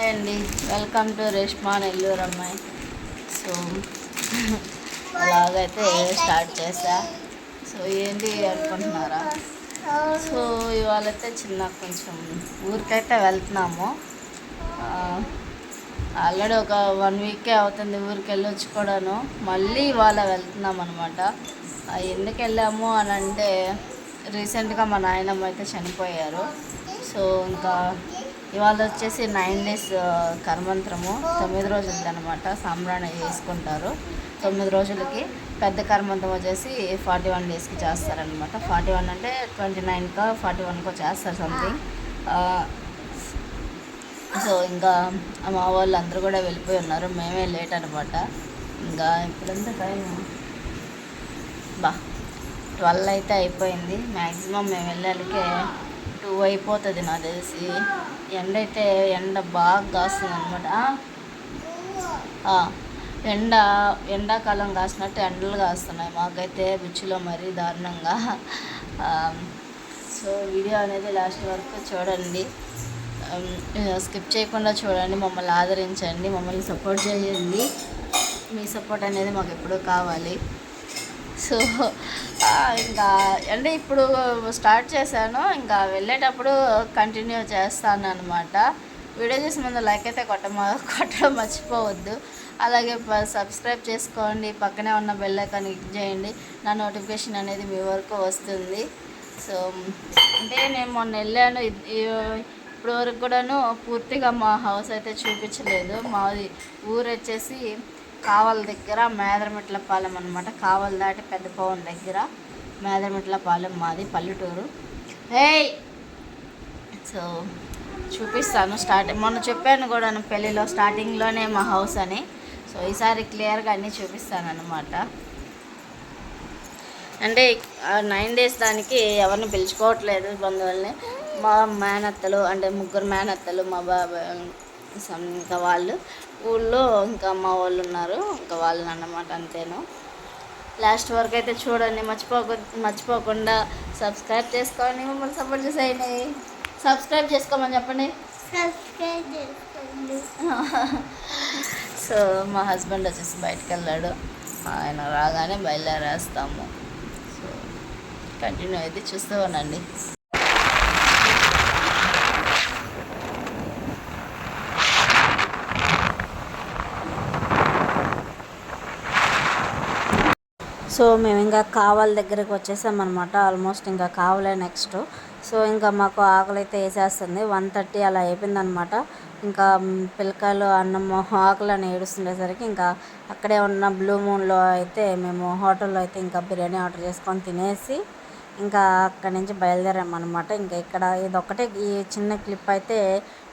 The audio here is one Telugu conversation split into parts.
హాయ్ అండి. వెల్కమ్ టు రేష్మా నెల్లూరు అమ్మాయి. సో అలాగైతే స్టార్ట్ చేసా. సో ఏంటి అనుకుంటున్నారా? సో ఇవాళైతే చిన్న కొంచెం ఊరికైతే వెళ్తున్నాము. ఆల్రెడీ ఒక వన్ వీకే అవుతుంది ఊరికి వెళ్ళొచ్చు కూడాను మళ్ళీ ఇవాళ వెళ్తున్నాం అనమాట ఎందుకు వెళ్ళాము అని అంటే రీసెంట్గా మా నాయనమ్మ అయితే చనిపోయారు. సో ఇంకా ఇవాళ వచ్చేసి నైన్ డేస్ కర్మంత్రము తొమ్మిది రోజులది అనమాట సాంబ్రాణి చేసుకుంటారు తొమ్మిది రోజులకి పెద్ద కర్మంత్రం వచ్చేసి ఫార్టీ వన్ డేస్కి చేస్తారనమాట ఫార్టీ వన్ అంటే ట్వంటీ నైన్కో ఫార్టీ వన్కో చేస్తారు సంథింగ్ సో ఇంకా మా వాళ్ళు అందరూ కూడా వెళ్ళిపోయి ఉన్నారు. మేమే లేట్ అనమాట ఇంకా ఇప్పుడంతా టైం బా ట్వెల్వ్ అయితే అయిపోయింది. మ్యాక్సిమం మేము వెళ్ళాలికే టూ అయిపోతుంది నాకు తెలిసి. ఎండ అయితే ఎండ బాగా కాస్తుంది అనమాట ఎండ ఎండాకాలం కాసినట్టు ఎండలు కాస్తున్నాయి మాకైతే బుచ్చిలో మరీ దారుణంగా. సో వీడియో అనేది లాస్ట్ వరకు చూడండి. స్కిప్ చేయకుండా చూడండి మమ్మల్ని ఆదరించండి మమ్మల్ని సపోర్ట్ చేయండి. మీ సపోర్ట్ అనేది మాకు ఎప్పుడూ కావాలి. సో ఇంకా అంటే ఇప్పుడు స్టార్ట్ చేశాను. ఇంకా వెళ్ళేటప్పుడు కంటిన్యూ చేస్తాను అనమాట వీడియో చేసిన ముందు లైక్ అయితే కొట్ట కొట్టడం మర్చిపోవద్దు. అలాగే సబ్స్క్రైబ్ చేసుకోండి. పక్కనే ఉన్న బెల్ ఐకాన్ క్లిక్ చేయండి. నా నోటిఫికేషన్ అనేది మీ వరకు వస్తుంది. సో అంటే నేను మొన్న వెళ్ళాను. ఇప్పటి వరకు కూడాను పూర్తిగా మా హౌస్ అయితే చూపించలేదు. మాది ఊరు వచ్చేసి కావల దగ్గర మేదరమిట్ల పాలెం అనమాట కావల దాటి పెద్ద పవన్ దగ్గర మేదరమిట్ల పాలెం మాది పల్లెటూరు. హే సో చూపిస్తాను స్టార్ట్ మొన్న చెప్పాను కూడా పెళ్ళిలో స్టార్టింగ్లోనే మా హౌస్ అని. సో ఈసారి క్లియర్గా అన్నీ చూపిస్తాను అనమాట అంటే నైన్ డేస్ దానికి ఎవరిని పిలుచుకోవట్లేదు బంధువుల్ని. మా మేనత్తలు అంటే ముగ్గురు మేనత్తలు మా బాబా ఇంకా వాళ్ళు. ఊళ్ళో ఇంకా మా వాళ్ళు ఉన్నారు ఇంకా వాళ్ళని అన్నమాట అంతేను. లాస్ట్ వరకు అయితే చూడండి మర్చిపోక మర్చిపోకుండా సబ్స్క్రైబ్ చేసుకోండి మమ్మల్ని సపోర్ట్ చేసేయండి. సబ్స్క్రైబ్ చేసుకోమని చెప్పండి. సో మా హస్బెండ్ వచ్చేసి బయటకు వెళ్ళాడు. ఆయన రాగానే బయలుదేరేస్తాము. సో కంటిన్యూ అయితే చూస్తూ ఉండండి. సో మేము ఇంకా కావాలి దగ్గరకు వచ్చేసామన్నమాట ఆల్మోస్ట్ ఇంకా కావాలే నెక్స్ట్. సో ఇంకా మాకు ఆకలి అయితే వేసేస్తుంది. వన్ థర్టీ అలా అయిపోయిందనమాట ఇంకా పిల్లకాయలు అన్నం ఆకలి అని ఏడుస్తుండేసరికి ఇంకా అక్కడే ఉన్న బ్లూ మూన్లో అయితే మేము హోటల్లో అయితే ఇంకా బిర్యానీ ఆర్డర్ చేసుకొని తినేసి ఇంకా అక్కడి నుంచి బయలుదేరామన్నమాట ఇంకా ఇక్కడ ఇదొక్కటే ఈ చిన్న క్లిప్ అయితే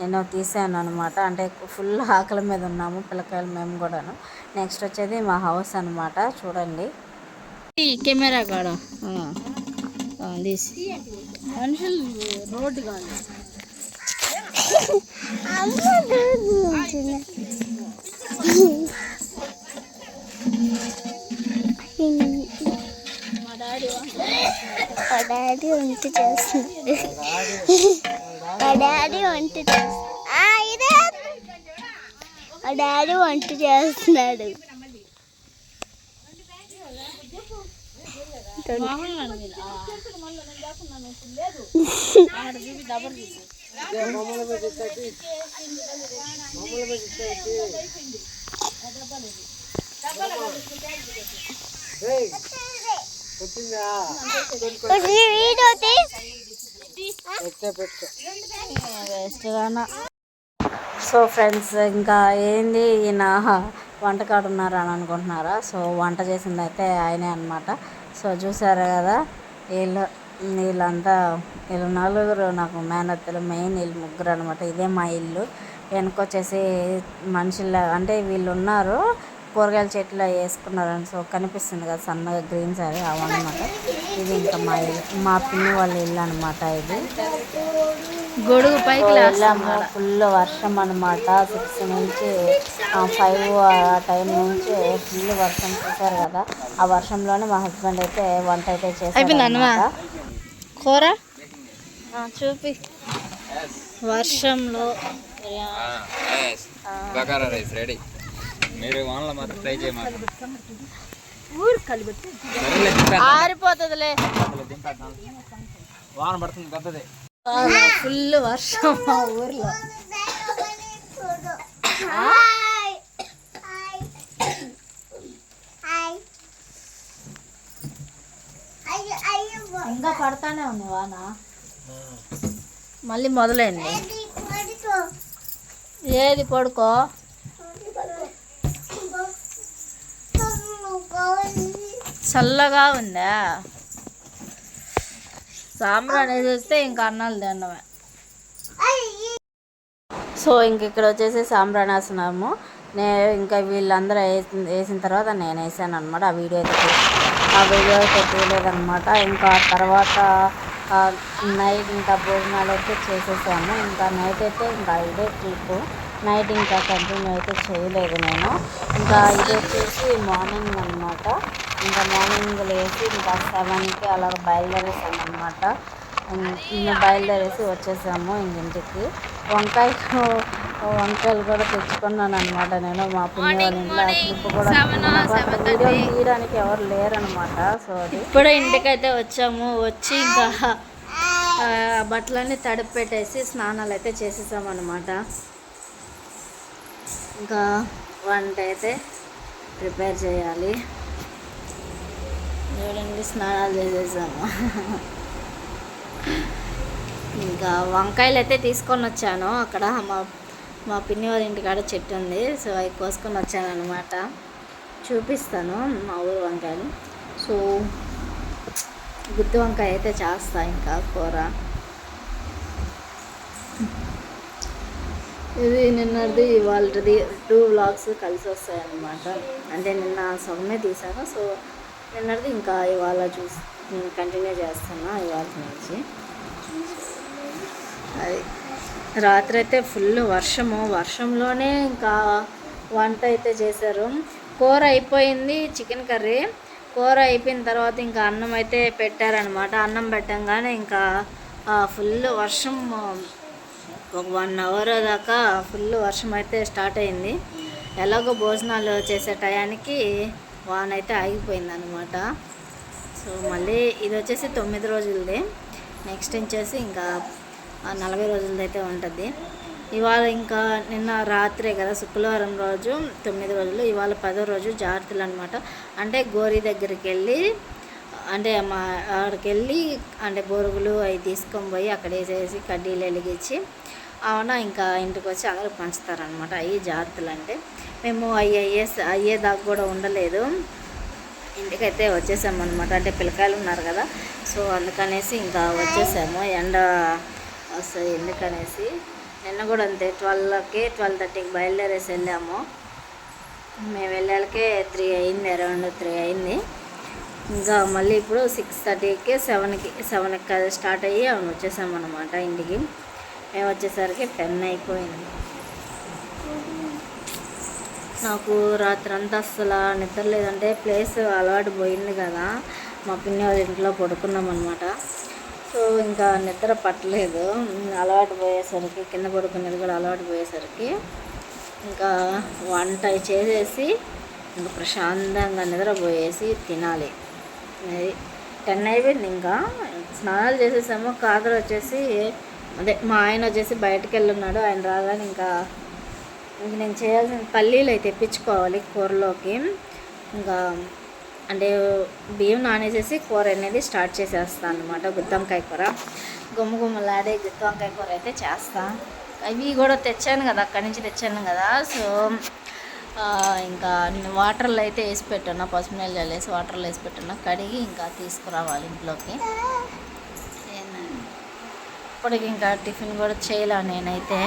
నేను తీసాను అనమాట అంటే ఫుల్ ఆకలి మీద ఉన్నాము పిల్లకాయలు మేము కూడాను. నెక్స్ట్ వచ్చేది మా హౌస్ అనమాట చూడండి. కెమెరా కాడ. తీసి. మనుషులు రోడ్డు కాదు. మా డాడీ మా డాడీ వంట చేస్తున్నాడు. మా డాడీ వంట మా డాడీ వంట చేస్తున్నాడు. సో ఫ్రెండ్స్ ఇంకా ఏంది ఈయన వంటకాడు ఉన్నారా అని అనుకుంటున్నారా? సో వంట చేసింది అయితే ఆయనే అనమాట సో చూసారా కదా? వీళ్ళు వీళ్ళంతా వీళ్ళు నలుగురు నాకు మేనత్తలు మెయిన్ వీళ్ళు ముగ్గురు అనమాట ఇదే మా ఇల్లు. వెనకొచ్చేసి మనుషుల అంటే వీళ్ళు ఉన్నారు కూరగాయల చెట్లు వేసుకున్నారు సో కనిపిస్తుంది కదా సన్నగా గ్రీన్ సారీ అవన్నమాట. ఇది ఇంకా మా ఇల్లు మా పిన్ని వాళ్ళ ఇల్లు అనమాట ఇది. గొడుగు పైకి వెళ్ళాము ఫుల్ వర్షం అనమాట సిక్స్ నుంచి ఫైవ్ ఆ టైం నుంచి ఫుల్ వర్షం చూసారు కదా. ఆ వర్షంలోనే మా హస్బెండ్ అయితే వంట అయితే చేశారు కూర? చూపి. వర్షంలో. Rice bagara rice ready. మీరు వానలో మాత్రం ట్రై చేయమాక సరేలే దింపేద్దాం. ఆరిపోతుందిలే. వాన పడుతుంది పెద్దది. ఫుల్ వర్షం మా ఊర్లో. ఇంకా పడతానే ఉంది వాన. మళ్ళీ మొదలైంది. ఏది పడుకో. చల్లగా ఉందా? సాంబ్రాణి వస్తే ఇంకా అన్నాలు తినడమే. సో ఇంక ఇక్కడ వచ్చేసి సాంబ్రాణి వేస్తున్నాము నేను ఇంకా వీళ్ళందరూ వేసిన వేసిన తర్వాత నేను వేసాను అనమాట ఆ వీడియో అయితే ఆ వీడియో అయితే తీయలేదఅనమాట ఇంకా తర్వాత నైట్ ఇంకా భోజనాలు అయితే చేసేసాము. ఇంకా నైట్ అయితే ఇంకా ఇదే ట్రిప్ నైట్ ఇంకా కంటిన్యూ అయితే చేయలేదు నేను. ఇంకా ఇది వచ్చేసి మార్నింగ్ అనమాట ఇంకా మార్నింగ్ లేచి ఇంకా సెవెన్కి అలా బయలుదేరేసాను అనమాట ఇంకా బయలుదేరేసి వచ్చేసాము ఇంక ఇంటికి వంకాయలు వంకాయలు కూడా తెచ్చుకున్నాను అనమాట నేను మా పిన్ని వాళ్ళ ఇంట్లో. కూడా వీడియో తీయడానికి ఎవరు లేరనమాట సో ఇప్పుడే ఇంటికైతే వచ్చాము. వచ్చి ఇంకా బట్టలన్నీ తడిపి పెట్టేసి స్నానాలు అయితే చేసేసాం అనమాట ఇంకా వంట అయితే ప్రిపేర్ చేయాలి. చూడండి స్నానాలు చేసేసాము. ఇంకా వంకాయలు అయితే తీసుకొని వచ్చాను. అక్కడ మా మా పిన్ని వాళ్ళ ఇంటికాడ చెట్టు ఉంది. సో అవి కోసుకొని వచ్చాను అనమాట చూపిస్తాను మా ఊరు వంకాయలు. సో గుత్తి వంకాయ అయితే చేస్తా ఇంకా కూర. ఇది నిన్నటిది వాళ్ళది టూ వ్లాగ్స్ కలిసి వస్తాయి అన్నమాట అంటే నిన్న సగమే తీసాను సో నిన్నటిది ఇంకా ఇవాళ చూసి కంటిన్యూ చేస్తున్నా ఇవాళ నుంచి. అది రాత్రి అయితే ఫుల్ వర్షము. వర్షంలోనే ఇంకా వంట అయితే చేశారు. కూర అయిపోయింది చికెన్ కర్రీ కూర అయిపోయిన తర్వాత ఇంకా అన్నం అయితే పెట్టారనమాట అన్నం పెట్టంగానే ఇంకా ఫుల్ వర్షం ఒక వన్ అవర్ దాకా ఫుల్ వర్షం అయితే స్టార్ట్ అయింది. ఎలాగో భోజనాలు చేసే టయానికి వాన అయితే ఆగిపోయింది అనమాట సో మళ్ళీ ఇది వచ్చేసి తొమ్మిది రోజులది. నెక్స్ట్ వచ్చేసి ఇంకా నలభై రోజులది అయితే ఉంటుంది. ఇవాళ ఇంకా నిన్న రాత్రే కదా శుక్రవారం రోజు తొమ్మిది రోజులు. ఇవాళ పదో రోజు జాగ్రత్తలు అనమాట అంటే గోరి దగ్గరికి వెళ్ళి అంటే మా ఆడికి వెళ్ళి అంటే బొరుగులు అవి తీసుకొని పోయి అక్కడ వేసేసి కడ్డీలు వెలిగించి అవునా ఇంకా ఇంటికి వచ్చి అందరూ పంచుతారనమాట అవి జాగ్రత్తలు అంటే మేము అవి అయ్యే అయ్యేదాకా కూడా ఉండలేదు. ఇంటికైతే వచ్చేసాము అనమాట అంటే పిల్లకాయలు ఉన్నారు కదా. సో అందుకనేసి ఇంకా వచ్చేసాము. ఎండ వస్తుంది ఎందుకనేసి నిన్న కూడా అంతే. ట్వెల్వ్కి ట్వెల్వ్ థర్టీకి బయలుదేరేసి వెళ్ళాము. మేము వెళ్ళాలకే త్రీ అయింది అరౌండ్ త్రీ అయింది. ఇంకా మళ్ళీ ఇప్పుడు సిక్స్ థర్టీకి సెవెన్కి సెవెన్కి స్టార్ట్ అయ్యి అవును వచ్చేసాము అనమాట ఇంటికి. మేము వచ్చేసరికి టెన్ అయిపోయింది. నాకు రాత్రి అంతా అస్సలు నిద్ర లేదంటే ప్లేస్ అలవాటు పోయింది కదా. మా పిన్ని వాళ్ళ ఇంట్లో పడుకున్నాం అనమాట సో ఇంకా నిద్ర పట్టలేదు. అలవాటు పోయేసరికి కింద పడుకునేది కూడా అలవాటు పోయేసరికి ఇంకా వంట చేసేసి ఇంకా ప్రశాంతంగా నిద్రపోయేసి తినాలి. అది టెన్ అయిపోయింది ఇంకా. స్నానాలు చేసేసాము కాకర వచ్చేసి అదే మా ఆయన వచ్చేసి బయటకు వెళ్ళున్నాడు. ఆయన రాగానే ఇంకా ఇంక నేను చేయాల్సిన పల్లీలు అయితే తెప్పించుకోవాలి కూరలోకి. ఇంకా అంటే బియ్యం నానేసేసి కూర అనేది స్టార్ట్ చేసేస్తాను అనమాట గుత్తంకాయ కూర. గుమ్మ గుమ్మలాడే గుత్తొంకాయ కూర అయితే చేస్తా. అవి కూడా తెచ్చాను కదా అక్కడి నుంచి తెచ్చాను కదా. సో ఇంకా వాటర్లో అయితే వేసి పెట్టాను పసుపు నీళ్ళు వేసి వాటర్లో వేసి పెట్టున్నా కడిగి ఇంకా తీసుకురావాలి ఇంట్లోకి. ఇప్పటికి ఇంకా టిఫిన్ కూడా చేయలే నేనైతే.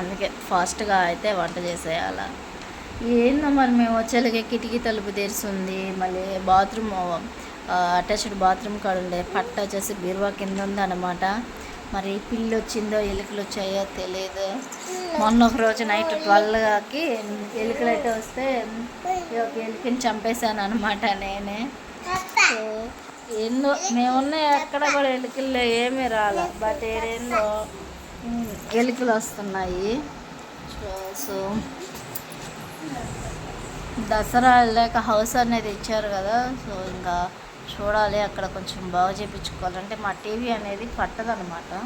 అందుకే ఫాస్ట్గా అయితే వంట చేసేయాల. ఏందో మరి మేము వచ్చేలాగే కిటికీ తలుపు తెరిచింది మళ్ళీ బాత్రూమ్ అటాచ్డ్ బాత్రూమ్ కాడ ఉండే పట్ట వచ్చేసి బీరువా కింద ఉందన్నమాట. మరి పిల్లి వచ్చిందో ఎలుకలు వచ్చాయో తెలియదు మొన్న ఒక రోజు నైట్ ట్వెల్వ్కి ఎలుకలు అయితే వస్తే ఒక ఎలుకని చంపేశాను అనమాట నేనే. సో ఎన్నో మేమున్న ఎక్కడ కూడా ఎలుకల్లో ఏమీ రాలే. బట్ ఏడేందో ఎలుకలు వస్తున్నాయి. సో- దసరా వెళ్ళాక హౌస్ అనేది ఇచ్చారు కదా సో ఇంకా చూడాలి అక్కడ కొంచెం బాగా చేయించుకోవాలంటే మా టీవీ అనేది పట్టదనమాట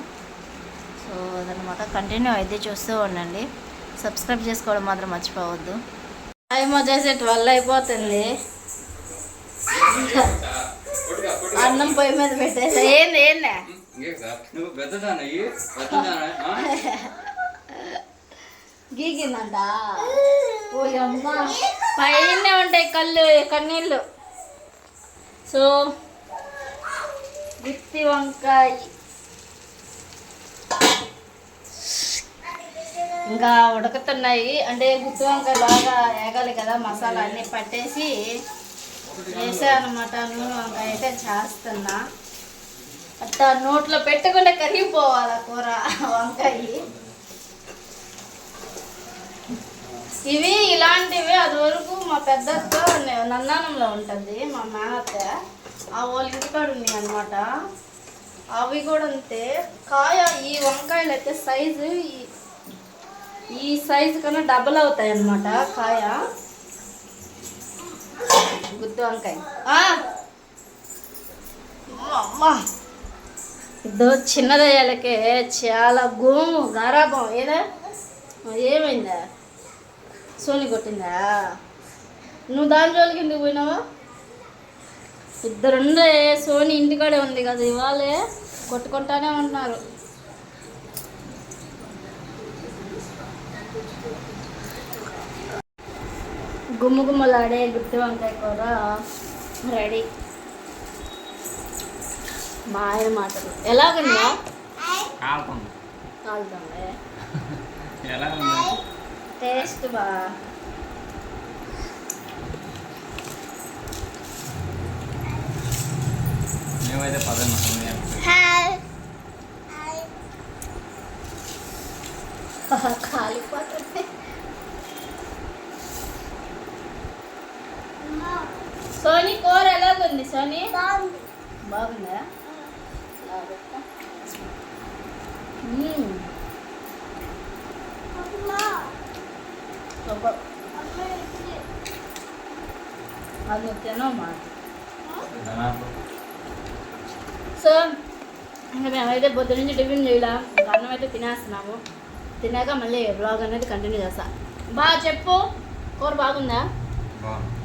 సో అదనమాట కంటిన్యూ అయితే చూస్తూ ఉండండి. సబ్స్క్రైబ్ చేసుకోవడం మాత్రం మర్చిపోవద్దు. టైం వచ్చేసి ట్వెల్వ్ అయిపోతుంది. అన్నం పొయ్యి మీద పెట్టేసి ఏంది ఏంది? నువ్వు పెద్దదాన పెద్దదాన గీకిందంట ఓయమ్మ పైన ఉంటాయి కళ్ళు కన్నీళ్ళు. సో గుత్తి వంకాయ. ఇంకా ఉడకుతున్నాయి. అంటే గుత్తి వంకాయ బాగా ఏగాలి కదా మసాలా అన్నీ పట్టేసి వేసానమాట. నూనె వంకాయ అయితే చేస్తున్నా. అట్టా నోట్లో పెట్టకుండా కరిగిపోవాలి కూర వంకాయ? ఇవి ఇలాంటివి అది వరకు మా పెద్దతో నందానంలో ఉంటుంది మా మేనత్త. ఆ వాళ్ళ ఇంటికాడు ఉన్నాయి అనమాట అవి కూడా అంతే. కాయ ఈ వంకాయలు అయితే సైజు ఈ- సైజు కన్నా డబల్ అవుతాయి అన్నమాట కాయ. గుద్దు వంకాయ. ఆ! అమ్మా! ఇదో చిన్నదయ్యాలకే చాలా గోము గారాభం ఏదా? ఏమైందా? సోని కొట్టిందా? నువ్వు దాని రోజులకి ఎందుకు పోయినావా? ఇద్దరుండే సోని ఇంటికాడే ఉంది కదా ఇవాళే కొట్టుకుంటానే ఉంటున్నారు గుమ్మ గుమ్మలాడే గుత్తి వంకాయ కూర రెడీ. మా ఆయన మాటలు. కాలుతుంది కాలుతుంది ఎలా ఉంది టేస్ట్ బా. మేమైతే పదన్న కాలిపోతుంది. సోనీ కూర ఎలాగుంది సోనీ? బాగుందా ఇలా పెట్టు. అది అమ్మా అమ్మ సో ఇంకా మేమైతే పొద్దు నుంచి టిఫిన్ చేయలేం. అన్నం అయితే తినేస్తున్నాము. తినాక మళ్ళీ బ్లాగ్ అనేది కంటిన్యూ చేస్తా. బాగా చెప్పు. కూర బాగుందా? బాగుంది.